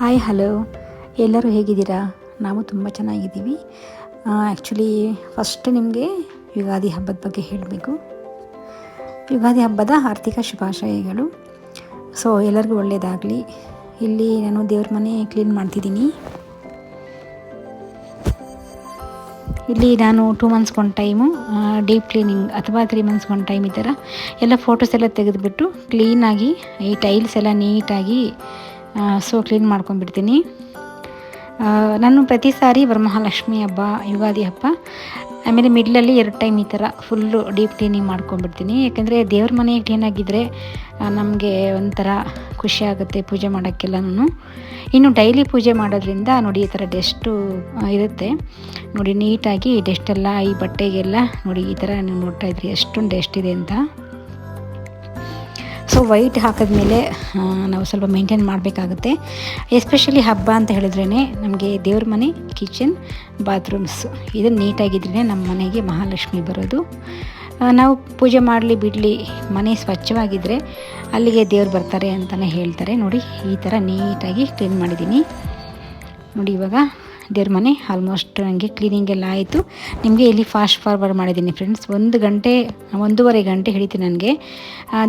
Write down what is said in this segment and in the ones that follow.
Hi hello ಎಲ್ಲರೂ ಹೇಗಿದ್ದೀರಾ? ನಾವು ತುಂಬ ಚೆನ್ನಾಗಿದ್ದೀವಿ. ಆ್ಯಕ್ಚುಲಿ ಫಸ್ಟ್ ನಿಮಗೆ ಯುಗಾದಿ ಹಬ್ಬದ ಬಗ್ಗೆ ಹೇಳಬೇಕು. ಯುಗಾದಿ ಹಬ್ಬದ ಆರ್ಥಿಕ ಶುಭಾಶಯಗಳು. ಸೊ ಎಲ್ಲರಿಗೂ ಒಳ್ಳೆಯದಾಗಲಿ ಇಲ್ಲಿ ನಾನು ದೇವ್ರ ಮನೆ ಕ್ಲೀನ್ ಮಾಡ್ತಿದ್ದೀನಿ. ಇಲ್ಲಿ ನಾನು two months one time deep cleaning ಅಥವಾ ತ್ರೀ ಮಂತ್ಸ್ ಒನ್ ಟೈಮ್ ಈ ಥರ ಎಲ್ಲ ಫೋಟೋಸ್ ಎಲ್ಲ ತೆಗೆದುಬಿಟ್ಟು ಕ್ಲೀನಾಗಿ ಈ ಟೈಲ್ಸ್ ಎಲ್ಲ ನೀಟಾಗಿ ಸೊ ಕ್ಲೀನ್ ಮಾಡ್ಕೊಂಡ್ಬಿಡ್ತೀನಿ. ನಾನು ಪ್ರತಿ ಸಾರಿ ವರಮಹಾಲಕ್ಷ್ಮಿ ಹಬ್ಬ, ಯುಗಾದಿ ಹಬ್ಬ, ಆಮೇಲೆ ಮಿಡ್ಲಲ್ಲಿ ಎರಡು ಟೈಮ್ ಈ ಥರ ಫುಲ್ಲು ಡೀಪ್ ಕ್ಲೀನಿಂಗ್ ಮಾಡ್ಕೊಂಡ್ಬಿಡ್ತೀನಿ. ಯಾಕೆಂದರೆ ದೇವ್ರ ಮನೆ ಕ್ಲೀನಾಗಿದ್ದರೆ ನಮಗೆ ಒಂಥರ ಖುಷಿ ಆಗುತ್ತೆ ಪೂಜೆ ನಾನು. ಇನ್ನು ಡೈಲಿ ಪೂಜೆ ಮಾಡೋದ್ರಿಂದ ನೋಡಿ ಈ ಥರ ಡೆಸ್ಟು ಇರುತ್ತೆ. ನೋಡಿ ನೀಟಾಗಿ ಡೆಸ್ಟೆಲ್ಲ ಈ ಬಟ್ಟೆಗೆಲ್ಲ ನೋಡಿ ಈ ಥರ ನೀವು ನೋಡ್ತಾಯಿದ್ರಿ ಎಷ್ಟೊಂದು ಡೆಸ್ಟ್ ಇದೆ ಅಂತ. ಸೊ ವೈಟ್ ಹಾಕಿದ್ಮೇಲೆ ನಾವು ಸ್ವಲ್ಪ ಮೇಂಟೈನ್ ಮಾಡಬೇಕಾಗುತ್ತೆ. ಎಸ್ಪೆಷಲಿ ಹಬ್ಬ ಅಂತ ಹೇಳಿದ್ರೇ ನಮಗೆ ದೇವ್ರ ಮನೆ, ಕಿಚನ್, ಬಾತ್ರೂಮ್ಸ್. ಇದು ನೀಟಾಗಿದ್ರೇ ನಮ್ಮ ಮನೆಗೆ ಮಹಾಲಕ್ಷ್ಮಿ ಬರೋದು. ನಾವು ಪೂಜೆ ಮಾಡಲಿ ಬಿಡಲಿ, ಮನೆ ಸ್ವಚ್ಛವಾಗಿದ್ದರೆ ಅಲ್ಲಿಗೆ ದೇವ್ರು ಬರ್ತಾರೆ ಅಂತಲೇ ಹೇಳ್ತಾರೆ. ನೋಡಿ, ಈ ಥರ ನೀಟಾಗಿ ಕ್ಲೀನ್ ಮಾಡಿದ್ದೀನಿ. ನೋಡಿ ಇವಾಗ ದೇವ್ರ ಮನೆ ಆಲ್ಮೋಸ್ಟ್ ನನಗೆ ಕ್ಲೀನಿಂಗ್ ಎಲ್ಲ ಆಯಿತು. ನಿಮಗೆ ಇಲ್ಲಿ ಫಾಸ್ಟ್ ಫಾರ್ವರ್ಡ್ ಮಾಡಿದ್ದೀನಿ ಫ್ರೆಂಡ್ಸ್ ಒಂದು ಗಂಟೆ, ಒಂದೂವರೆ ಗಂಟೆ ಹಿಡಿತು ನನಗೆ.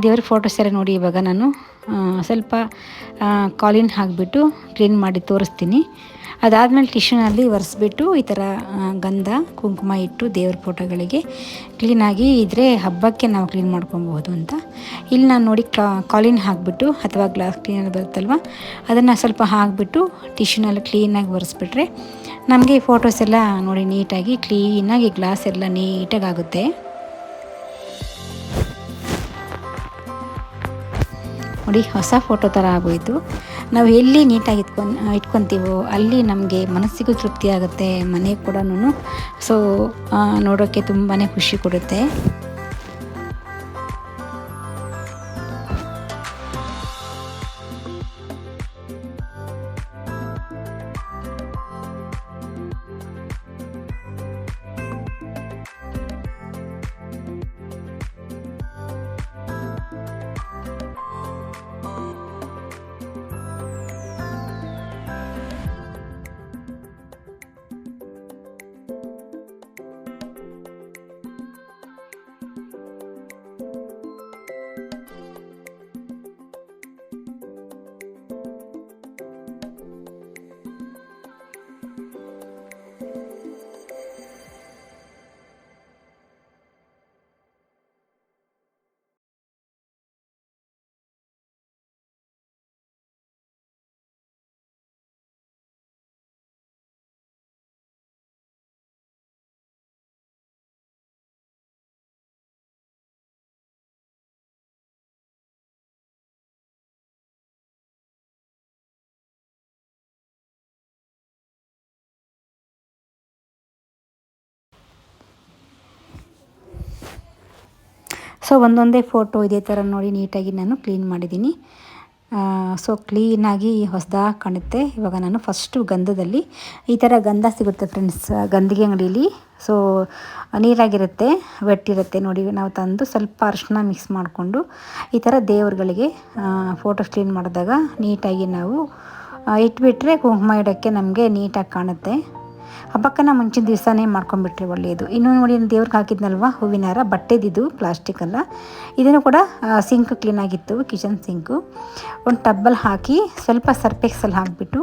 ದೇವ್ರ ಫೋಟೋಸ್ ಎಲ್ಲ ನೋಡಿ ಇವಾಗ ನಾನು ಸ್ವಲ್ಪ ಕಾಲಿನ್ ಹಾಕಿಬಿಟ್ಟು ಕ್ಲೀನ್ ಮಾಡಿ ತೋರಿಸ್ತೀನಿ. ಅದಾದಮೇಲೆ ಟಿಶ್ಯೂನಲ್ಲಿ ಒರೆಸ್ಬಿಟ್ಟು ಈ ಥರ ಗಂಧ, ಕುಂಕುಮ ಇಟ್ಟು ದೇವ್ರ ಫೋಟೋಗಳಿಗೆ ಕ್ಲೀನಾಗಿ ಇದ್ದರೆ ಹಬ್ಬಕ್ಕೆ ನಾವು ಕ್ಲೀನ್ ಮಾಡ್ಕೊಬಹುದು ಅಂತ. ಇಲ್ಲಿ ನಾನು ನೋಡಿ ಕಾಲಿನ್ ಹಾಕಿಬಿಟ್ಟು ಅಥವಾ ಗ್ಲಾಸ್ ಕ್ಲೀನರ್ ಬರುತ್ತಲ್ವ, ಅದನ್ನು ಸ್ವಲ್ಪ ಹಾಕಿಬಿಟ್ಟು ಟಿಶ್ಯೂನಲ್ಲಿ ಕ್ಲೀನಾಗಿ ಒರೆಸ್ಬಿಟ್ರೆ ನಮಗೆ ಫೋಟೋಸ್ ಎಲ್ಲ ನೋಡಿ ನೀಟಾಗಿ ಕ್ಲೀನಾಗಿ ಗ್ಲಾಸ್ ಎಲ್ಲ ನೀಟಾಗಿ ಆಗುತ್ತೆ. ನೋಡಿ, ಹೊಸ ಫೋಟೋ ಥರ ಆಗೋಯಿತು. ನಾವು ಎಲ್ಲಿ ನೀಟಾಗಿ ಇಟ್ಕೊಂಡು ಇಟ್ಕೊತೀವೋ, ಅಲ್ಲಿ ನಮಗೆ ಮನಸ್ಸಿಗೂ ತೃಪ್ತಿ ಆಗುತ್ತೆ, ಮನೆ ಕೂಡ ಸೊ ನೋಡೋಕ್ಕೆ ತುಂಬಾ ಖುಷಿ ಕೊಡುತ್ತೆ. ಸೊ, ಒಂದೊಂದೇ ಫೋಟೋ ಇದೇ ಥರ ನೋಡಿ ನೀಟಾಗಿ ನಾನು ಕ್ಲೀನ್ ಮಾಡಿದ್ದೀನಿ. ಸೊ ಕ್ಲೀನಾಗಿ ಹೊಸದಾಗಿ ಕಾಣುತ್ತೆ. ಇವಾಗ ನಾನು ಫಸ್ಟು ಗಂಧದಲ್ಲಿ ಈ ಥರ ಗಂಧ ಸಿಗುತ್ತೆ ಫ್ರೆಂಡ್ಸ್ ಗಂಧಿಗೆ ಅಂಗಡೀಲಿ. ಸೊ ನೀರಾಗಿರುತ್ತೆ ವೆಟ್ಟಿರುತ್ತೆ ನೋಡಿ, ನಾವು ತಂದು ಸ್ವಲ್ಪ ಅರಿಶಿನ ಮಿಕ್ಸ್ ಮಾಡಿಕೊಂಡು ಈ ಥರ ದೇವ್ರುಗಳಿಗೆ ಫೋಟೋ ಕ್ಲೀನ್ ಮಾಡಿದಾಗ ನೀಟಾಗಿ ನಾವು ಇಟ್ಬಿಟ್ರೆ ಕುಂಕುಮ ಇಡೋಕ್ಕೆ ನಮಗೆ ನೀಟಾಗಿ ಕಾಣುತ್ತೆ. ಹಬ್ಬಕ್ಕನ ಮುಂಚಿನ ದಿವಸನೇ ಮಾಡ್ಕೊಂಡ್ಬಿಟ್ರೆ ಒಳ್ಳೆಯದು ಇನ್ನು ನೋಡಿ ನಾನು ದೇವ್ರಿಗೆ ಹಾಕಿದ್ನಲ್ವ ಹೂವಿನ ಹಾರ? ಬಟ್ಟೆದಿದ್ದು ಪ್ಲಾಸ್ಟಿಕ್ ಅಲ್ಲ. ಇದನ್ನು ಕೂಡ ಸಿಂಕ್ ಕ್ಲೀನಾಗಿತ್ತು ಕಿಚನ್ ಸಿಂಕು ಒಂದು ಟಬ್ಬಲ್ಲಿ ಹಾಕಿ ಸ್ವಲ್ಪ ಸರ್ಪೆಕ್ಸಲ್ಲಿ ಹಾಕಿಬಿಟ್ಟು,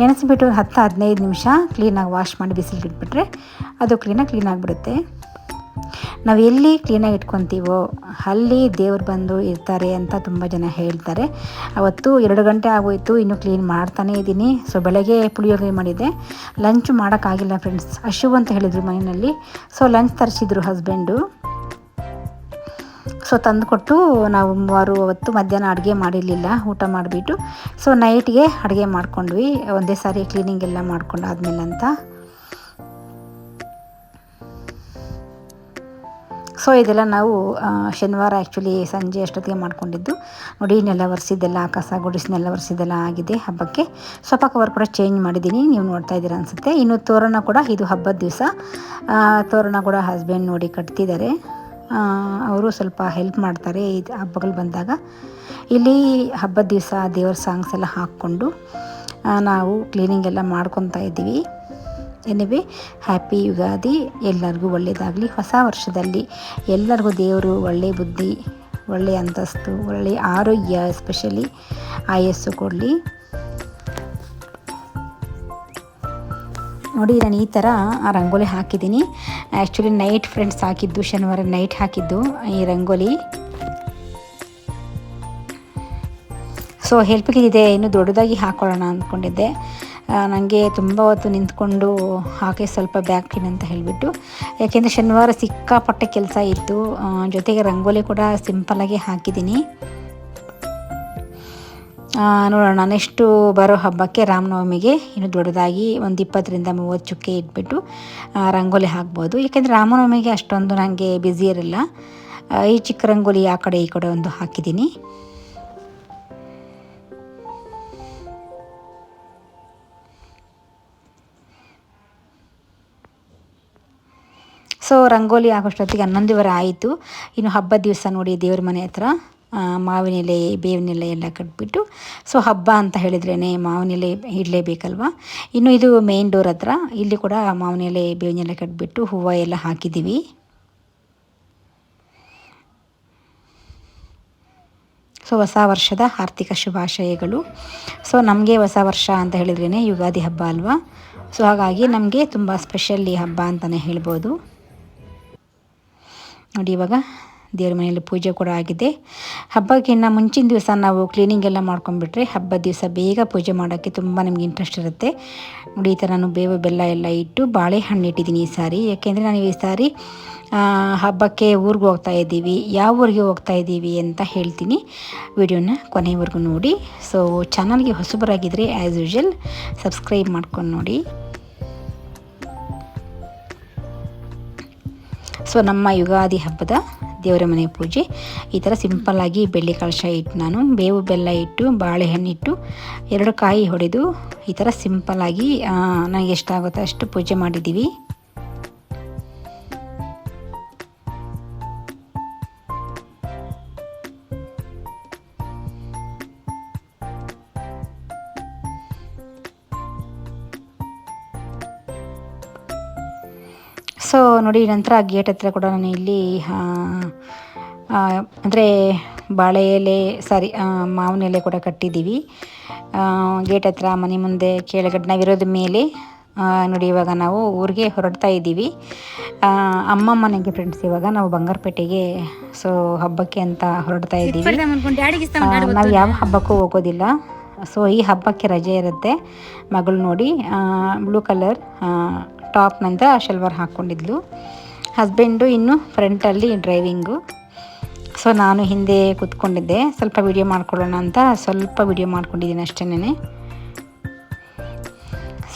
ನೆನೆಸಿಬಿಟ್ಟು ಹತ್ತು ಹದಿನೈದು ನಿಮಿಷ ಕ್ಲೀನಾಗಿ ವಾಶ್ ಮಾಡಿ ಬಿಸಿಲಿಗೆ ಇಟ್ಬಿಟ್ರೆ ಅದು ಕ್ಲೀನಾಗಿ ಕ್ಲೀನ್ ಆಗಿಬಿಡುತ್ತೆ. ನಾವು ಎಲ್ಲಿ ಕ್ಲೀನಾಗಿ ಇಟ್ಕೊತೀವೋ ಅಲ್ಲಿ ದೇವ್ರು ಬಂದು ಇರ್ತಾರೆ ಅಂತ ತುಂಬ ಜನ ಹೇಳ್ತಾರೆ. ಅವತ್ತು ಎರಡು ಗಂಟೆ ಆಗೋಯ್ತು, ಇನ್ನೂ ಕ್ಲೀನ್ ಮಾಡ್ತಾನೇ ಇದ್ದೀನಿ. ಸೊ, ಬೆಳಗ್ಗೆ ಪುಳಿಯೋಗರೆ ಮಾಡಿದ್ದೆ. ಲಂಚ್ ಮಾಡೋಕ್ಕಾಗಿಲ್ಲ ಫ್ರೆಂಡ್ಸ್ ಅಶು ಅಂತ ಹೇಳಿದರು ಮನೆಯಲ್ಲಿ. ಸೊ, ಲಂಚ್ ತರಿಸಿದ್ರು ಹಸ್ಬೆಂಡು. ಸೊ, ತಂದುಕೊಟ್ಟು ನಾವು ಮೂವರು ಅವತ್ತು ಮಧ್ಯಾಹ್ನ ಅಡುಗೆ ಮಾಡಿರಲಿಲ್ಲ, ಊಟ ಮಾಡಿಬಿಟ್ಟು. ಸೊ, ನೈಟ್ಗೆ ಅಡುಗೆ ಮಾಡ್ಕೊಂಡ್ವಿ. ಒಂದೇ ಸಾರಿ ಕ್ಲೀನಿಂಗ್ ಎಲ್ಲ ಮಾಡ್ಕೊಂಡು ಆದಮೇಲೆ ಅಂತ. ಸೊ ಇದೆಲ್ಲ ನಾವು ಶನಿವಾರ ಆ್ಯಕ್ಚುಲಿ ಸಂಜೆ ಅಷ್ಟೊತ್ತಿಗೆ ಮಾಡ್ಕೊಂಡಿದ್ದು. ನೋಡಿ, ನೆಲ ಒರೆಸಿದ್ದೆಲ್ಲ, ಕಸ ಗುಡಿಸಿನೆಲ್ಲ ಒರೆಸಿದ್ದೆಲ್ಲ ಆಗಿದೆ ಹಬ್ಬಕ್ಕೆ. ಸ್ವಲ್ಪ ಕವರ್ ಕೂಡ ಚೇಂಜ್ ಮಾಡಿದ್ದೀನಿ, ನೀವು ನೋಡ್ತಾ ಇದ್ದೀರಾ ಅನಿಸುತ್ತೆ. ಇನ್ನು ತೋರಣ ಕೂಡ, ಇದು ಹಬ್ಬದ ದಿವಸ. ತೋರಣ ಕೂಡ ಹಸ್ಬೆಂಡ್ ನೋಡಿ ಕಟ್ತಿದ್ದಾರೆ. ಅವರು ಸ್ವಲ್ಪ ಹೆಲ್ಪ್ ಮಾಡ್ತಾರೆ ಇದು ಹಬ್ಬಗಳು ಬಂದಾಗ. ಇಲ್ಲಿ ಹಬ್ಬದ ದಿವಸ ದೇವ್ರ ಸಾಂಗ್ಸ್ ಎಲ್ಲ ಹಾಕ್ಕೊಂಡು ನಾವು ಕ್ಲೀನಿಂಗ್ ಎಲ್ಲ ಮಾಡ್ಕೊತಾ ಇದ್ದೀವಿ. ಎನಿವೆ ಹ್ಯಾಪಿ ಯುಗಾದಿ ಎಲ್ಲರಿಗೂ ಒಳ್ಳೆಯದಾಗಲಿ ಹೊಸ ವರ್ಷದಲ್ಲಿ ಎಲ್ಲರಿಗೂ ದೇವರು ಒಳ್ಳೆಯ ಬುದ್ಧಿ ಒಳ್ಳೆಯ ಅಂತಸ್ತು ಒಳ್ಳೆಯ ಆರೋಗ್ಯ ಎಸ್ಪೆಷಲಿ ಆಯಸ್ಸು ಕೊಡಲಿ. ನೋಡಿ ನಾನು ಈ ಥರ ರಂಗೋಲಿ ಹಾಕಿದ್ದೀನಿ. ಆ್ಯಕ್ಚುಲಿ ನೈಟ್ ಫ್ರೆಂಡ್ಸ್ ಹಾಕಿದ್ದು, ಶನಿವಾರ ನೈಟ್ ಹಾಕಿದ್ದು ಈ ರಂಗೋಲಿ. ಸೊ ಹೆಲ್ಪಿಗಿದೆ ಇನ್ನೂ ದೊಡ್ಡದಾಗಿ ಹಾಕೊಳ್ಳೋಣ ಅಂದ್ಕೊಂಡಿದ್ದೆ. ನನಗೆ ತುಂಬ ಹೊತ್ತು ನಿಂತ್ಕೊಂಡು ಹಾಕಿ ಸ್ವಲ್ಪ ಬ್ಯಾಕ್ ಅಂತ ಹೇಳಿಬಿಟ್ಟು. ಯಾಕೆಂದರೆ ಶನಿವಾರ ಸಿಕ್ಕಾಪಟ್ಟೆ ಕೆಲಸ ಇತ್ತು. ಜೊತೆಗೆ ರಂಗೋಲಿ ಕೂಡ ಸಿಂಪಲ್ಲಾಗಿ ಹಾಕಿದ್ದೀನಿ. ನೋಡೋಣ, ನೆಕ್ಸ್ಟು ಬರೋ ಹಬ್ಬಕ್ಕೆ ರಾಮನವಮಿಗೆ ಇನ್ನು ದೊಡ್ಡದಾಗಿ ಒಂದು ಇಪ್ಪತ್ತರಿಂದ ಮೂವತ್ತು ಚುಕ್ಕೆ ಇಟ್ಬಿಟ್ಟು ರಂಗೋಲಿ ಹಾಕ್ಬೋದು. ಯಾಕೆಂದರೆ ರಾಮನವಮಿಗೆ ಅಷ್ಟೊಂದು ನನಗೆ ಬ್ಯುಸಿ ಇರಲ್ಲ. ಈ ಚಿಕ್ಕ ರಂಗೋಲಿ ಆ ಕಡೆ ಈ ಕಡೆ ಒಂದು ಹಾಕಿದ್ದೀನಿ. ಸೊ ರಂಗೋಲಿ ಆಗೋಷ್ಟೊತ್ತಿಗೆ ಹನ್ನೊಂದುವರೆ ಆಯಿತು. ಇನ್ನು ಹಬ್ಬದ ದಿವಸ ನೋಡಿ ದೇವ್ರ ಮನೆ ಹತ್ರ ಮಾವಿನ ಎಲೆ, ಬೇವಿನ ಎಲೆ ಎಲ್ಲ ಕಟ್ಬಿಟ್ಟು ಸೊ ಹಬ್ಬ ಅಂತ ಹೇಳಿದ್ರೇ ಮಾವಿನೆಲೆ ಇಡಲೇಬೇಕಲ್ವ? ಇನ್ನು ಇದು ಮೇನ್ ಡೋರ್ ಹತ್ರ, ಇಲ್ಲಿ ಕೂಡ ಮಾವಿನ ಎಲೆ, ಬೇವಿನ ಎಲೆ ಕಟ್ಬಿಟ್ಟು ಹೂವು ಎಲ್ಲ ಹಾಕಿದ್ದೀವಿ. ಸೊ ಹೊಸ ವರ್ಷದ ಆರ್ಥಿಕ ಶುಭಾಶಯಗಳು. ಸೊ ನಮಗೆ ಹೊಸ ವರ್ಷ ಅಂತ ಹೇಳಿದ್ರೇ ಯುಗಾದಿ ಹಬ್ಬ ಅಲ್ವಾ? ಸೊ ಹಾಗಾಗಿ ನಮಗೆ ತುಂಬ ಸ್ಪೆಷಲ್ ಹಬ್ಬ ಅಂತಲೇ ಹೇಳ್ಬೋದು. ನೋಡಿ, ಇವಾಗ ದೇವ್ರ ಮನೆಯಲ್ಲಿ ಪೂಜೆ ಕೂಡ ಆಗಿದೆ. ಹಬ್ಬಕ್ಕಿಂತ ಮುಂಚಿನ ದಿವಸ ನಾವು ಕ್ಲೀನಿಂಗ್ ಎಲ್ಲ ಮಾಡ್ಕೊಂಡ್ಬಿಟ್ರೆ ಹಬ್ಬದ ದಿವಸ ಬೇಗ ಪೂಜೆ ಮಾಡೋಕ್ಕೆ ತುಂಬ ನಮಗೆ ಇಂಟ್ರೆಸ್ಟ್ ಇರುತ್ತೆ. ನೋಡಿ, ಈ ಥರ ನಾನು ಬೇವು ಬೆಲ್ಲ ಎಲ್ಲ ಇಟ್ಟು ಬಾಳೆಹಣ್ಣು ಇಟ್ಟಿದ್ದೀನಿ ಈ ಸಾರಿ. ಯಾಕೆಂದರೆ ನಾನು ಈ ಸಾರಿ ಹಬ್ಬಕ್ಕೆ ಊರಿಗೆ ಹೋಗ್ತಾ ಇದ್ದೀವಿ. ಯಾವ ಊರಿಗೆ ಹೋಗ್ತಾ ಇದ್ದೀವಿ ಅಂತ ಹೇಳ್ತೀನಿ. ವಿಡಿಯೋನ ಕೊನೆಯವರೆಗೂ ನೋಡಿ. ಸೊ ಚಾನಲ್ಗೆ ಹೊಸಬರಾಗಿದ್ದರೆ ಆ್ಯಸ್ ಯೂಶಲ್ ಸಬ್ಸ್ಕ್ರೈಬ್ ಮಾಡ್ಕೊಂಡು ನೋಡಿ. ಸೊ ನಮ್ಮ ಯುಗಾದಿ ಹಬ್ಬದ ದೇವರ ಮನೆ ಪೂಜೆ. ಈ ಥರ ಸಿಂಪಲ್ಲಾಗಿ ಬೆಳ್ಳಿ ಕಳಶ ಇಟ್ಟು ನಾನು ಬೇವು ಬೆಲ್ಲ ಇಟ್ಟು ಬಾಳೆಹಣ್ಣಿಟ್ಟು ಎರಡು ಕಾಯಿ ಹೊಡೆದು ಈ ಥರ ಸಿಂಪಲ್ಲಾಗಿ ನನಗೆ ಎಷ್ಟಾಗುತ್ತೋ ಅಷ್ಟು ಪೂಜೆ ಮಾಡಿದ್ದೀವಿ. ಸೊ ನೋಡಿ ನಂತರ ಗೇಟ್ ಹತ್ರ ಕೂಡ ನಾನು ಇಲ್ಲಿ ಅಂದರೆ ಬಾಳೆ ಎಲೆ ಸಾರಿ ಮಾವಿನ ಎಲೆ ಕೂಡ ಕಟ್ಟಿದ್ದೀವಿ. ಗೇಟ್ ಹತ್ರ ಮನೆ ಮುಂದೆ ಕೆಳಗಡೆ ನಾವಿರೋದ ಮೇಲೆ ನೋಡಿ ಇವಾಗ ನಾವು ಊರಿಗೆ ಹೊರಡ್ತಾ ಇದ್ದೀವಿ. ಅಮ್ಮ ಮನೆಗೆ ಫ್ರೆಂಡ್ಸ್ ಇವಾಗ ನಾವು ಬಂಗಾರಪೇಟೆಗೆ ಸೊ ಹಬ್ಬಕ್ಕೆ ಅಂತ ಹೊರಡ್ತಾ ಇದ್ದೀವಿ. ನಾವು ಯಾವ ಹಬ್ಬಕ್ಕೂ ಹೋಗೋದಿಲ್ಲ. ಸೊ ಈ ಹಬ್ಬಕ್ಕೆ ರಜೆ ಇರುತ್ತೆ ಮಗಳು ನೋಡಿ. ಬ್ಲೂ ಕಲರ್ ಟಾಪ್ ನಂತರ ಶಲ್ವಾರ್ ಹಾಕ್ಕೊಂಡಿದ್ಲು ಹಸ್ಬೆಂಡು ಇನ್ನು ಫ್ರಂಟಲ್ಲಿ ಡ್ರೈವಿಂಗು ಸೊ ನಾನು ಹಿಂದೆ ಕೂತ್ಕೊಂಡಿದ್ದೆ. ಸ್ವಲ್ಪ ವಿಡಿಯೋ ಮಾಡ್ಕೊಳ್ಳೋಣ ಅಂತ ಸ್ವಲ್ಪ ವಿಡಿಯೋ ಮಾಡ್ಕೊಂಡಿದ್ದೀನಿ ಅಷ್ಟೇನೆ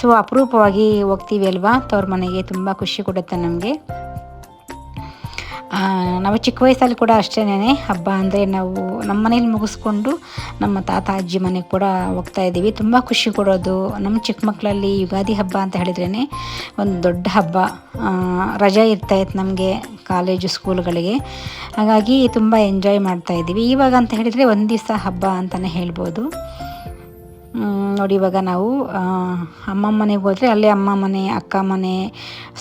ಸೊ ಅಪರೂಪವಾಗಿ ಹೋಗ್ತೀವಿ ಅಲ್ವಾ? ತವ್ರ ಮನೆಗೆ ತುಂಬ ಖುಷಿ ಕೊಡುತ್ತೆ ನಮಗೆ. ನಾವು ಚಿಕ್ಕ ವಯಸ್ಸಲ್ಲಿ ಕೂಡ ಅಷ್ಟೇನೆ ಹಬ್ಬ ಅಂದರೆ ನಾವು ನಮ್ಮ ಮನೇಲಿ ಮುಗಿಸ್ಕೊಂಡು ನಮ್ಮ ತಾತ, ಅಜ್ಜಿ ಮನೆಗೆ ಕೂಡ ಹೋಗ್ತಾ ಇದ್ದೀವಿ. ತುಂಬ ಖುಷಿ ಕೊಡೋದು. ನಮ್ಮ ಚಿಕ್ಕ ಮಕ್ಕಳಲ್ಲಿ ಯುಗಾದಿ ಹಬ್ಬ ಅಂತ ಹೇಳಿದ್ರೇ ಒಂದು ದೊಡ್ಡ ಹಬ್ಬ. ರಜೆ ಇರ್ತಾಯಿತ್ತು ನಮಗೆ ಕಾಲೇಜು, ಸ್ಕೂಲ್ಗಳಿಗೆ. ಹಾಗಾಗಿ ತುಂಬ ಎಂಜಾಯ್ ಮಾಡ್ತಾ ಇದ್ದೀವಿ. ಇವಾಗ ಅಂತ ಹೇಳಿದರೆ ಒಂದು ದಿವಸ ಹಬ್ಬ ಅಂತಲೇ ಹೇಳ್ಬೋದು. ನೋಡಿ ಇವಾಗ ನಾವು ಅಮ್ಮ ಮನೆಗೆ ಹೋದರೆ ಅಲ್ಲೇ ಅಮ್ಮ ಮನೆ, ಅಕ್ಕ ಮನೆ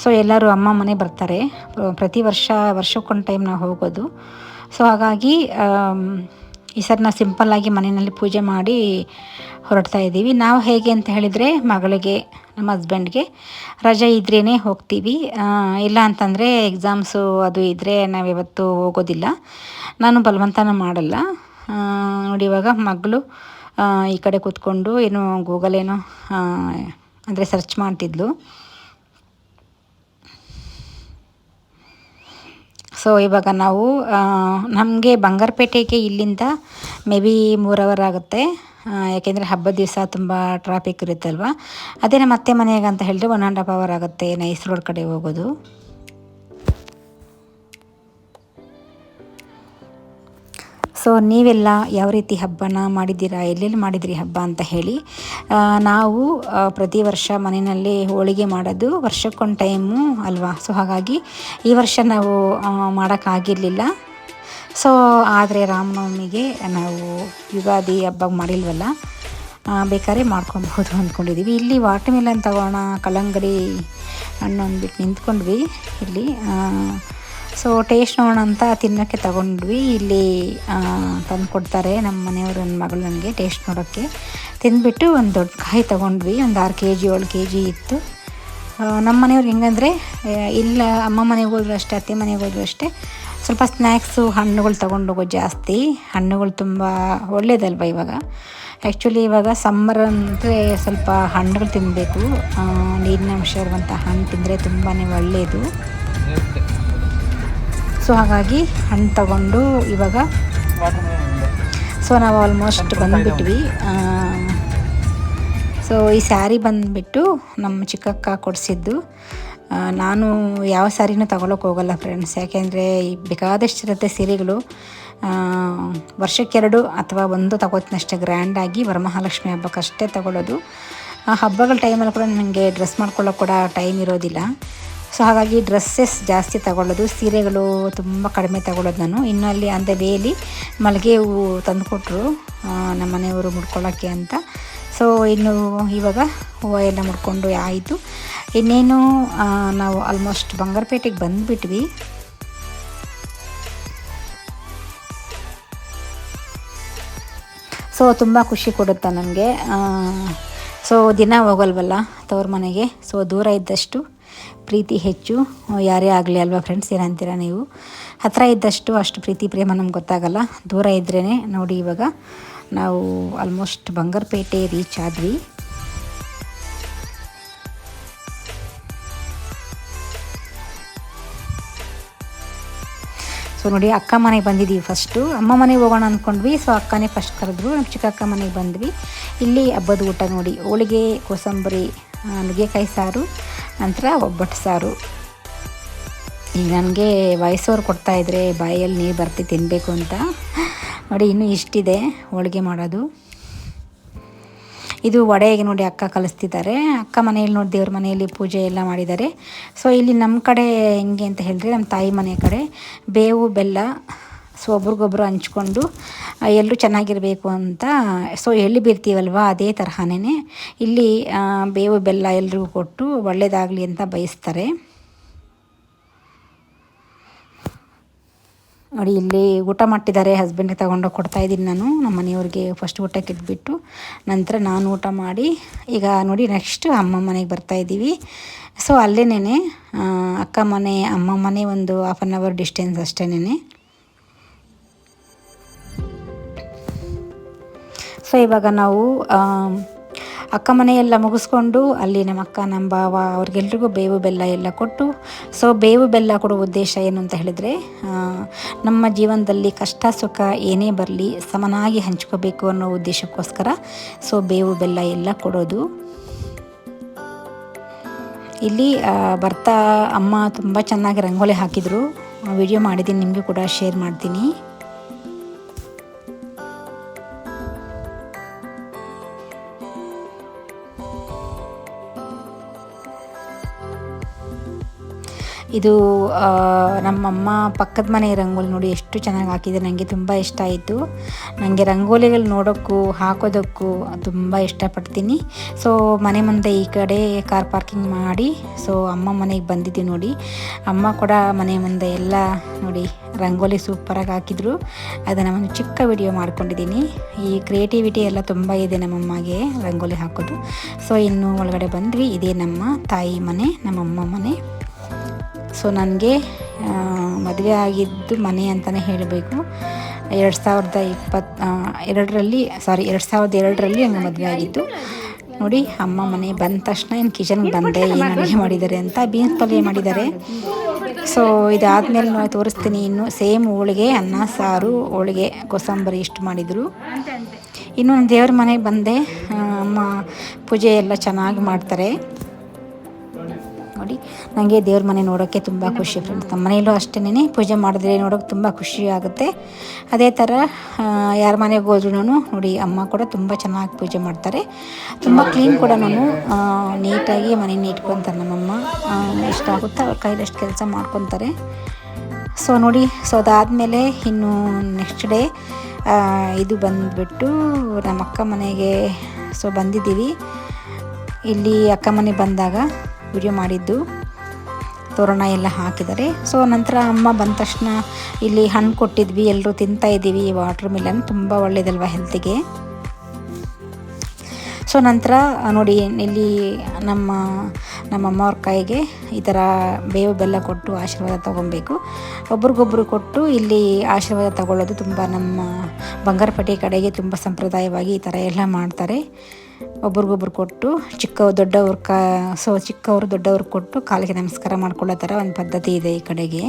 ಸೊ ಎಲ್ಲರೂ ಅಮ್ಮ ಮನೆ ಬರ್ತಾರೆ. ಪ್ರತಿ ವರ್ಷ, ವರ್ಷಕ್ಕೊಂದು ಟೈಮ್ ನಾವು ಹೋಗೋದು. ಸೊ ಹಾಗಾಗಿ ಈ ಸರ್ ನಾವು ಸಿಂಪಲ್ಲಾಗಿ ಮನೆಯಲ್ಲಿ ಪೂಜೆ ಮಾಡಿ ಹೊರಡ್ತಾ ಇದ್ದೀವಿ. ನಾವು ಹೇಗೆ ಅಂತ ಹೇಳಿದರೆ, ಮಗಳಿಗೆ, ನಮ್ಮ ಹಸ್ಬೆಂಡ್ಗೆ ರಜೆ ಇದ್ರೇ ಹೋಗ್ತೀವಿ. ಇಲ್ಲ ಅಂತಂದರೆ ಎಕ್ಸಾಮ್ಸು ಅದು ಇದ್ದರೆ ನಾವು ಇವತ್ತು ಹೋಗೋದಿಲ್ಲ. ನಾನು ಬಲವಂತನ ಮಾಡಲ್ಲ. ನೋಡಿ ಇವಾಗ ಮಗಳು ಈ ಕಡೆ ಕೂತ್ಕೊಂಡು ಏನು ಗೂಗಲ್ ಏನೋ ಅಂದರೆ ಸರ್ಚ್ ಮಾಡ್ತಿದ್ಲು. ಸೊ ಇವಾಗ ನಾವು ನಮಗೆ ಬಂಗಾರಪೇಟೆಗೆ ಇಲ್ಲಿಂದ ಮೇ ಬಿ ಮೂರು ಅವರ್ ಆಗುತ್ತೆ. ಯಾಕೆಂದರೆ ಹಬ್ಬದ ದಿವಸ ತುಂಬ ಟ್ರಾಫಿಕ್ ಇರುತ್ತಲ್ವ? ಅದೇ ನಮ್ಮ ಅತ್ತೆ ಮನೆಗೆ ಅಂತ ಹೇಳಿದ್ರೆ ಒನ್ ಆ್ಯಂಡ್ ಹಾಫ್ ಅವರ್ ಆಗುತ್ತೆ ನೈಸ್ ರೋಡ್ ಕಡೆ ಹೋಗೋದು. ಸೊ ನೀವೆಲ್ಲ ಯಾವ ರೀತಿ ಹಬ್ಬನ ಮಾಡಿದ್ದೀರಾ? ಎಲ್ಲೆಲ್ಲಿ ಮಾಡಿದಿರಿ ಹಬ್ಬ ಅಂತ ಹೇಳಿ ನಾವು ಪ್ರತಿ ವರ್ಷ ಮನೆಯಲ್ಲಿ ಹೋಳಿಗೆ ಮಾಡೋದು ವರ್ಷಕ್ಕೊಂದು ಟೈಮು ಅಲ್ವಾ? ಸೊ ಹಾಗಾಗಿ ಈ ವರ್ಷ ನಾವು ಮಾಡೋಕ್ಕಾಗಿರಲಿಲ್ಲ ಸೊ ಆದರೆ ರಾಮನವಮಿಗೆ ನಾವು ಯುಗಾದಿ ಹಬ್ಬ ಮಾಡಿಲ್ವಲ್ಲ ಬೇಕಾದ್ರೆ ಮಾಡ್ಕೊಬಹುದು ಅಂದ್ಕೊಂಡಿದ್ದೀವಿ ಇಲ್ಲಿ ವಾಟರ್ ಮೆಲನ್ ತಗೋಣ, ಕಲ್ಲಂಗಡಿ ಹಣ್ಣು ಅಂದ್ಬಿಟ್ಟು ನಿಂತ್ಕೊಂಡ್ವಿ ಇಲ್ಲಿ ಸೊ ಟೇಸ್ಟ್ ನೋಡೋಣ ಅಂತ ತಿನ್ನೋಕ್ಕೆ ತಗೊಂಡ್ವಿ. ಇಲ್ಲಿ ತಂದು ಕೊಡ್ತಾರೆ ನಮ್ಮ ಮನೆಯವರು, ನನ್ನ ಮಗಳು ನನಗೆ ಟೇಸ್ಟ್ ನೋಡೋಕ್ಕೆ. ತಿಂದುಬಿಟ್ಟು ಒಂದು ದೊಡ್ಡ ಕಾಯಿ ತೊಗೊಂಡ್ವಿ. ಒಂದು ಆರು ಕೆ ಜಿ ಏಳು ಕೆ ಜಿ ಇತ್ತು ನಮ್ಮ ಮನೆಯವ್ರು ಹೆಂಗಂದರೆ ಇಲ್ಲ, ಅಮ್ಮ ಮನೆಗೆ ಹೋದ್ರು ಅಷ್ಟೇ, ಅತ್ತೆ ಮನೆಗೆ ಹೋದ್ರು ಅಷ್ಟೇ. ಸ್ವಲ್ಪ ಸ್ನ್ಯಾಕ್ಸು ಹಣ್ಣುಗಳು ತೊಗೊಂಡೋಗೋದು ಜಾಸ್ತಿ. ಹಣ್ಣುಗಳು ತುಂಬ ಒಳ್ಳೇದಲ್ವ ಇವಾಗ? ಆ್ಯಕ್ಚುಲಿ ಇವಾಗ ಸಮ್ಮರ್ ಅಂದರೆ ಸ್ವಲ್ಪ ಹಣ್ಣುಗಳು ತಿನ್ನಬೇಕು ನೀರಿನ ಅಂಶ ಇರುವಂಥ ಹಣ್ಣು ತಿಂದರೆ ತುಂಬಾ ಒಳ್ಳೆಯದು ಸೊ ಹಾಗಾಗಿ ಹಣ್ಣು ತಗೊಂಡು ಇವಾಗ ಸೊ ನಾವು ಆಲ್ಮೋಸ್ಟ್ ಬಂದುಬಿಟ್ವಿ. ಸೊ ಈ ಸ್ಯಾರಿ ಬಂದುಬಿಟ್ಟು ನಮ್ಮ ಚಿಕ್ಕಕ್ಕ ಕೊಡಿಸಿದ್ದು. ನಾನು ಯಾವ ಸ್ಯಾರಿನೂ ತಗೊಳಕ್ಕೆ ಹೋಗಲ್ಲ ಫ್ರೆಂಡ್ಸ್ ಯಾಕೆಂದರೆ ಬೇಕಾದಷ್ಟು ಇರುತ್ತೆ ಸೀರೆಗಳು. ವರ್ಷಕ್ಕೆರಡು ಅಥವಾ ಒಂದು ತಗೋತೀನಷ್ಟೇ ಗ್ರ್ಯಾಂಡಾಗಿ ವರಮಹಾಲಕ್ಷ್ಮಿ ಹಬ್ಬಕ್ಕಷ್ಟೇ ತಗೊಳ್ಳೋದು ಆ, ಹಬ್ಬಗಳ ಟೈಮಲ್ಲಿ ಕೂಡ ನನಗೆ ಡ್ರೆಸ್ ಮಾಡ್ಕೊಳ್ಳೋಕೆ ಕೂಡ ಟೈಮ್ ಇರೋದಿಲ್ಲ. ಸೊ ಹಾಗಾಗಿ ಡ್ರೆಸ್ಸಸ್ ಜಾಸ್ತಿ ತಗೊಳ್ಳೋದು, ಸೀರೆಗಳು ತುಂಬ ಕಡಿಮೆ ತಗೊಳ್ಳೋದು ನಾನು. ಇನ್ನು ಅಲ್ಲಿ ಅಂದ ವೇಲಿ ಮಲ್ಲಿಗೆ ಹೂವು ತಂದುಕೊಟ್ರು ನಮ್ಮ ಮನೆಯವರು ಮುಡ್ಕೊಳ್ಳೋಕ್ಕೆ ಅಂತ. ಸೊ ಇನ್ನು ಇವಾಗ ಹೂವು ಎಲ್ಲ ಮುಡ್ಕೊಂಡು ಆಯಿತು. ಇನ್ನೇನು ನಾವು ಆಲ್ಮೋಸ್ಟ್ ಬಂಗಾರಪೇಟೆಗೆ ಬಂದುಬಿಟ್ವಿ. ಸೊ ತುಂಬ ಖುಷಿ ಕೊಡುತ್ತೆ ನನಗೆ. ಸೊ ದಿನ ಹೋಗಲ್ವಲ್ಲ ತವ್ರ ಮನೆಗೆ? ಸೊ ದೂರ ಇದ್ದಷ್ಟು ಪ್ರೀತಿ ಹೆಚ್ಚು. ಯಾರೇ ಆಗಲಿ ಅಲ್ವಾ ಫ್ರೆಂಡ್ಸ್ ಏನಂತೀರ ನೀವು? ಹತ್ತಿರ ಇದ್ದಷ್ಟು ಅಷ್ಟು ಪ್ರೀತಿ, ಪ್ರೇಮ ನಮ್ಗೆ ಗೊತ್ತಾಗಲ್ಲ. ದೂರ ಇದ್ರೇ ನೋಡಿ ಇವಾಗ ನಾವು ಆಲ್ಮೋಸ್ಟ್ ಬಂಗಾರಪೇಟೆ ರೀಚ್ ಆದ್ವಿ. ಸೊ ನೋಡಿ ಅಕ್ಕ ಮನೆಗೆ ಬಂದಿದ್ದೀವಿ ಫಸ್ಟು ಅಮ್ಮ ಮನೆಗೆ ಹೋಗೋಣ ಅಂದ್ಕೊಂಡ್ವಿ ಸೊ ಅಕ್ಕನೇ ಫಸ್ಟ್ ಕರೆದ್ರು. ನಮ್ಮ ಚಿಕ್ಕಕ್ಕ ಮನೆಗೆ ಬಂದ್ವಿ. ಇಲ್ಲಿ ಹಬ್ಬದ ಊಟ ನೋಡಿ. ಹೋಳಿಗೆ, ಕೋಸಂಬರಿ ನುಗ್ಗೆಕಾಯಿ ಸಾರು. ನಂತರ ಒಬ್ಬಟ್ಟು ಸಾರು. ಈಗ ನನಗೆ ವಯಸ್ಸವ್ರು ಕೊಡ್ತಾಯಿದ್ರೆ ಬಾಯಲ್ಲಿ ನೀರು ಬರ್ತಿ ತಿನ್ನಬೇಕು ಅಂತ. ನೋಡಿ, ಇನ್ನೂ ಇಷ್ಟಿದೆ ಹೋಳಿಗೆ ಮಾಡೋದು. ಇದು ವಡೆಗೆ ನೋಡಿ ಅಕ್ಕ ಕಲಿಸ್ತಿದ್ದಾರೆ. ಅಕ್ಕ ಮನೆಯಲ್ಲಿ ನೋಡಿ ದೇವ್ರ ಮನೆಯಲ್ಲಿ ಪೂಜೆ ಎಲ್ಲ ಮಾಡಿದ್ದಾರೆ. ಸೊ ಇಲ್ಲಿ ನಮ್ಮ ಕಡೆ ಹೆಂಗೆ ಅಂತ ಹೇಳಿದ್ರೆ ನಮ್ಮ ತಾಯಿ ಮನೆ ಕಡೆ ಬೇವು, ಬೆಲ್ಲ ಸೊ ಒಬ್ರಿಗೊಬ್ರು ಹಂಚ್ಕೊಂಡು ಎಲ್ಲರೂ ಚೆನ್ನಾಗಿರಬೇಕು ಅಂತ, ಸೊ ಎಳ್ಳಿ ಬೀರ್ತೀವಲ್ವ ಅದೇ ತರಹನೇ ಇಲ್ಲಿ ಬೇವು ಬೆಲ್ಲ ಎಲ್ರಿಗೂ ಕೊಟ್ಟು ಒಳ್ಳೆಯದಾಗಲಿ ಅಂತ ಬಯಸ್ತಾರೆ. ನೋಡಿ, ಇಲ್ಲಿ ಊಟ ಮಾಡಿದ್ದಾರೆ ಹಸ್ಬೆಂಡ್ಗೆ ತಗೊಂಡೋಗಿ ಕೊಡ್ತಾ ಇದ್ದೀನಿ ನಾನು. ನಮ್ಮ ಮನೆಯವ್ರಿಗೆ ಫಸ್ಟ್ ಊಟಕ್ಕೆ ಇದ್ಬಿಟ್ಟು ನಂತರ ನಾನು ಊಟ ಮಾಡಿ, ಈಗ ನೋಡಿ ನೆಕ್ಸ್ಟ್ ಅಮ್ಮ ಮನೆಗೆ ಬರ್ತಾಯಿದ್ದೀವಿ ಸೊ ಅಲ್ಲೇನೇ ಅಕ್ಕ ಮನೆ, ಅಮ್ಮ ಮನೆ ಒಂದು ಹಾಫ್ ಆನ್ ಅವರ್ ಡಿಸ್ಟೆನ್ಸ್ ಅಷ್ಟೇನೆ ಸೊ, ಇವಾಗ ನಾವು ಅಕ್ಕ ಮನೆಯೆಲ್ಲ ಮುಗಿಸ್ಕೊಂಡು ಅಲ್ಲಿ ನಮ್ಮ ಅಕ್ಕ, ನಮ್ಮ ಭಾವ, ಅವ್ರಿಗೆಲ್ರಿಗೂ ಬೇವು ಬೆಲ್ಲ ಎಲ್ಲ ಕೊಟ್ಟು, ಸೊ, ಬೇವು ಬೆಲ್ಲ ಕೊಡೋ ಉದ್ದೇಶ ಏನು ಅಂತ ಹೇಳಿದರೆ ನಮ್ಮ ಜೀವನದಲ್ಲಿ ಕಷ್ಟ, ಸುಖ ಏನೇ ಬರಲಿ ಸಮನಾಗಿ ಹಂಚ್ಕೋಬೇಕು ಅನ್ನೋ ಉದ್ದೇಶಕ್ಕೋಸ್ಕರ ಸೊ, ಬೇವು ಬೆಲ್ಲ ಎಲ್ಲ ಕೊಡೋದು. ಇಲ್ಲಿ ಬರ್ತಾ ಅಮ್ಮ ತುಂಬ ಚೆನ್ನಾಗಿ ರಂಗೋಲಿ ಹಾಕಿದರು. ವಿಡಿಯೋ ಮಾಡಿದ್ದೀನಿ, ನಿಮಗೂ ಕೂಡ ಶೇರ್ ಮಾಡ್ತೀನಿ. ಇದು ನಮ್ಮಮ್ಮ ಪಕ್ಕದ ಮನೆ ರಂಗೋಲಿ ನೋಡಿ ಎಷ್ಟು ಚೆನ್ನಾಗಿ ಹಾಕಿದೆ ನನಗೆ ತುಂಬ ಇಷ್ಟ ಆಯಿತು. ನನಗೆ ರಂಗೋಲಿಗಳು ನೋಡೋಕ್ಕೂ, ಹಾಕೋದಕ್ಕೂ ತುಂಬ ಇಷ್ಟಪಡ್ತೀನಿ. ಸೊ ಮನೆ ಮುಂದೆ ಈ ಕಡೆ ಕಾರ್ ಪಾರ್ಕಿಂಗ್ ಮಾಡಿ ಸೊ ಅಮ್ಮ ಮನೆಗೆ ಬಂದಿದ್ದೀವಿ ನೋಡಿ. ಅಮ್ಮ ಕೂಡ ಮನೆ ಮುಂದೆ ಎಲ್ಲ ನೋಡಿ, ರಂಗೋಲಿ ಸೂಪರಾಗಿ ಹಾಕಿದ್ರು. ಅದನ್ನು ಒಂದು ಚಿಕ್ಕ ವಿಡಿಯೋ ಮಾಡ್ಕೊಂಡಿದ್ದೀನಿ. ಈ ಕ್ರಿಯೇಟಿವಿಟಿ ಎಲ್ಲ ತುಂಬ ಇದೆ ನಮ್ಮಮ್ಮಗೆ ರಂಗೋಲಿ ಹಾಕೋದು. ಸೊ ಇನ್ನು ಒಳಗಡೆ ಬಂದ್ವಿ, ಇದೇ ನಮ್ಮ ತಾಯಿ ಮನೆ, ನಮ್ಮಮ್ಮ ಮನೆ. ಸೊ ನನಗೆ ಮದುವೆ ಆಗಿದ್ದು ಮನೆ ಅಂತಲೇ ಹೇಳಬೇಕು. ಎರಡು ಸಾವಿರದ ಇಪ್ಪತ್ತು ಎರಡರಲ್ಲಿ ಸಾರಿ ಎರಡು ಸಾವಿರದ ಎರಡರಲ್ಲಿ ನನಗೆ ಮದುವೆ ಆಗಿತ್ತು. ನೋಡಿ, ಅಮ್ಮ ಮನೆ ಬಂದ ತಕ್ಷಣ ಏನು ಕಿಚನ್ಗೆ ಬಂದೆ, ಏನು ಅಡುಗೆ ಮಾಡಿದ್ದಾರೆ ಅಂತ ಬೀನ್ಸ್ ಪಲ್ಯ ಮಾಡಿದ್ದಾರೆ. ಸೊ, ಇದಾದಮೇಲೆ ನಾವು ತೋರಿಸ್ತೀನಿ ಇನ್ನು. ಸೇಮ್ ಹೋಳಿಗೆ, ಅನ್ನ, ಸಾರು, ಹೋಳಿಗೆ, ಕೋಸಂಬರಿ ಇಷ್ಟು ಮಾಡಿದರು. ಇನ್ನು ದೇವ್ರ ಮನೆಗೆ ಬಂದೆ. ಅಮ್ಮ ಪೂಜೆ ಎಲ್ಲ ಚೆನ್ನಾಗಿ ಮಾಡ್ತಾರೆ. ನೋಡಿ. ನನಗೆ ದೇವ್ರ ಮನೆ ನೋಡೋಕ್ಕೆ ತುಂಬ ಖುಷಿ ಫ್ರೆಂಡ್ಸ್ ನಮ್ಮ ಮನೆಯಲ್ಲೂ ಅಷ್ಟೇ ಪೂಜೆ ಮಾಡಿದ್ರೆ ನೋಡೋಕೆ ತುಂಬ ಖುಷಿ ಆಗುತ್ತೆ. ಅದೇ ಥರ ಯಾರ ಮನೆಗೆ ಹೋದ್ರೂ ನೋಡಿ, ಅಮ್ಮ ಕೂಡ ತುಂಬ ಚೆನ್ನಾಗಿ ಪೂಜೆ ಮಾಡ್ತಾರೆ. ತುಂಬ ಕ್ಲೀನ್ ಕೂಡ ನಾನು ನೀಟಾಗಿ ಮನೆ ಇಟ್ಕೊತಾರೆ ನಮ್ಮಮ್ಮ. ಆಗುತ್ತೆ ಅವ್ರ ಕೈಲಷ್ಟು ಕೆಲಸ ಮಾಡ್ಕೊತಾರೆ. ಸೊ ನೋಡಿ, ಸೊ ಅದಾದಮೇಲೆ ಇನ್ನು ನೆಕ್ಸ್ಟ್ ಡೇ ಇದು ಬಂದುಬಿಟ್ಟು ನಮ್ಮ ಅಕ್ಕ ಮನೆಗೆ, ಸೊ ಬಂದಿದ್ದೀವಿ. ಇಲ್ಲಿ ಅಕ್ಕ ಮನೆ ಬಂದಾಗ ವಿಡಿಯೋ ಮಾಡಿದ್ದು. ತೋರಣ ಎಲ್ಲ ಹಾಕಿದ್ದಾರೆ. ಸೊ ನಂತರ ಅಮ್ಮ ಬಂದ ತಕ್ಷಣ ಇಲ್ಲಿ ಹಣ್ಣು ಕೊಟ್ಟಿದ್ವಿ. ಎಲ್ಲರೂ ತಿಂತಾ ಇದ್ದೀವಿ. ವಾಟರ್ ಮಿಲನ್ ತುಂಬ ಒಳ್ಳೆಯದಲ್ವ ಹೆಲ್ತಿಗೆ ಸೊ ನಂತರ ನೋಡಿ, ಇಲ್ಲಿ ನಮ್ಮ ನಮ್ಮ ಅವ್ರ ಕೈಗೆ ಈ ಥರ ಬೇವು ಬೆಲ್ಲ ಕೊಟ್ಟು ಆಶೀರ್ವಾದ ತೊಗೊಬೇಕು ಒಬ್ರಿಗೊಬ್ರು ಕೊಟ್ಟು ಇಲ್ಲಿ ಆಶೀರ್ವಾದ ತಗೊಳ್ಳೋದು ತುಂಬ ನಮ್ಮ ಬಂಗಾರಪೇಟೆ ಕಡೆಗೆ ತುಂಬ ಸಂಪ್ರದಾಯವಾಗಿ ಈ ಥರ ಎಲ್ಲ ಮಾಡ್ತಾರೆ. ಒಬ್ರಿಗೊಬ್ರು ಕೊಟ್ಟು ಚಿಕ್ಕ ದೊಡ್ಡವ್ರ ಕಾ, ಸೊ ಚಿಕ್ಕವರು ದೊಡ್ಡವ್ರಿಗೆ ಕೊಟ್ಟು ಕಾಲಿಗೆ ನಮಸ್ಕಾರ ಮಾಡ್ಕೊಳ್ಳೋ ಥರ ಒಂದು ಪದ್ಧತಿ ಇದೆ ಈ ಕಡೆಗೆ.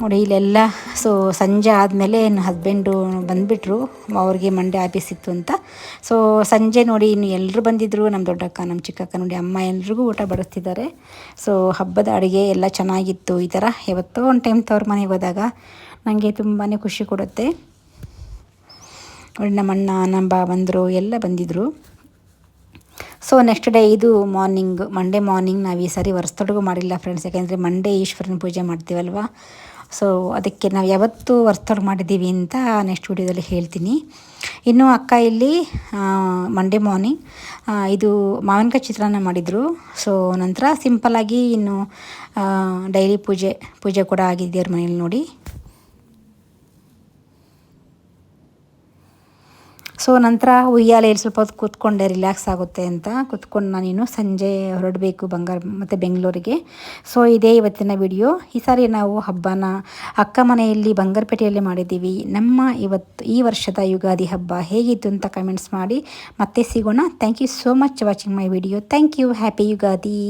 ನೋಡಿ, ಇಲ್ಲೆಲ್ಲ ಸೊ, ಸಂಜೆ ಆದಮೇಲೆ ನನ್ನ ಹಸ್ಬೆಂಡು ಬಂದುಬಿಟ್ರು, ಅವ್ರಿಗೆ ಮಂಡ್ಯ ಆಫೀಸ್ ಇತ್ತು ಅಂತ. ಸೊ ಸಂಜೆ ನೋಡಿ, ಇನ್ನು ಎಲ್ಲರೂ ಬಂದಿದ್ದರು ನಮ್ಮ ದೊಡ್ಡಕ್ಕ ನಮ್ಮ ಚಿಕ್ಕಕ್ಕ ನೋಡಿ, ಅಮ್ಮ ಎಲ್ರಿಗೂ ಊಟ ಬಡಿಸ್ತಿದ್ದಾರೆ. ಸೊ ಹಬ್ಬದ ಅಡುಗೆ ಎಲ್ಲ ಚೆನ್ನಾಗಿತ್ತು ಈ ಥರ ಯಾವತ್ತೋ ಒಂದು ಟೈಮ್ ತವ್ರ ಮನೆಗೆ ಹೋದಾಗ ನನಗೆ ತುಂಬಾ ಖುಷಿ ಕೊಡುತ್ತೆ. ನೋಡಿ ನಮ್ಮ ಅಣ್ಣ ನಮ್ಮ ಬಾ ಬಂದರು, ಎಲ್ಲ ಬಂದಿದ್ದರು ಸೊ ನೆಕ್ಸ್ಟ್ ಡೇ ಇದು ಮಾರ್ನಿಂಗ್ ಮಂಡೇ ಮಾರ್ನಿಂಗ್ ನಾವು ಈ ಸಾರಿ ವರ್ಷದೊಳಗೂ ಮಾಡಿಲ್ಲ ಫ್ರೆಂಡ್ಸ್ ಯಾಕೆಂದರೆ ಮಂಡೇ ಈಶ್ವರನ ಪೂಜೆ ಮಾಡ್ತೀವಲ್ವ? ಸೊ ಅದಕ್ಕೆ ನಾವು ಯಾವತ್ತು ವರ್ತೊಳಗೆ ಮಾಡಿದ್ದೀವಿ ಅಂತ ನೆಕ್ಸ್ಟ್ ವಿಡಿಯೋದಲ್ಲಿ ಹೇಳ್ತೀನಿ. ಇನ್ನು ಅಕ್ಕ ಇಲ್ಲಿ ಮಂಡೇ ಮಾರ್ನಿಂಗ್ ಇದು ಮಾವಿನಕಾಯಿ ಚಿತ್ರಾನ್ನ ಮಾಡಿದರು. ಸೊ ನಂತರ ಸಿಂಪಲ್ಲಾಗಿ ಇನ್ನು ಡೈಲಿ ಪೂಜೆ ಪೂಜೆ ಕೂಡ ಆಗಿದೆಯವ್ರ ಮನೇಲಿ ನೋಡಿ. ಸೊ ನಂತರ ಉಯ್ಯಾಲೆಯಲ್ಲಿ ಸ್ವಲ್ಪ ಹೊತ್ತು ಕೂತ್ಕೊಂಡೆ ರಿಲ್ಯಾಕ್ಸ್ ಆಗುತ್ತೆ ಅಂತ ಕೂತ್ಕೊಂಡು ನಾನೇನು ಸಂಜೆ ಹೊರಡಬೇಕು ಬಂಗಾರ ಮತ್ತು ಬೆಂಗಳೂರಿಗೆ. ಸೊ ಇದೇ ಇವತ್ತಿನ ವಿಡಿಯೋ ಈ ಸಾರಿ ನಾವು ಹಬ್ಬನ ಅಕ್ಕ ಮನೆಯಲ್ಲಿ ಬಂಗಾರಪೇಟೆಯಲ್ಲಿ ಮಾಡಿದ್ದೀವಿ. ನಮ್ಮ ಇವತ್ತು ಈ ವರ್ಷದ ಯುಗಾದಿ ಹಬ್ಬ ಹೇಗಿತ್ತು ಅಂತ ಕಮೆಂಟ್ಸ್ ಮಾಡಿ ಮತ್ತೆ ಸಿಗೋಣ. Thank you so much watching my video thank you happy Ugadi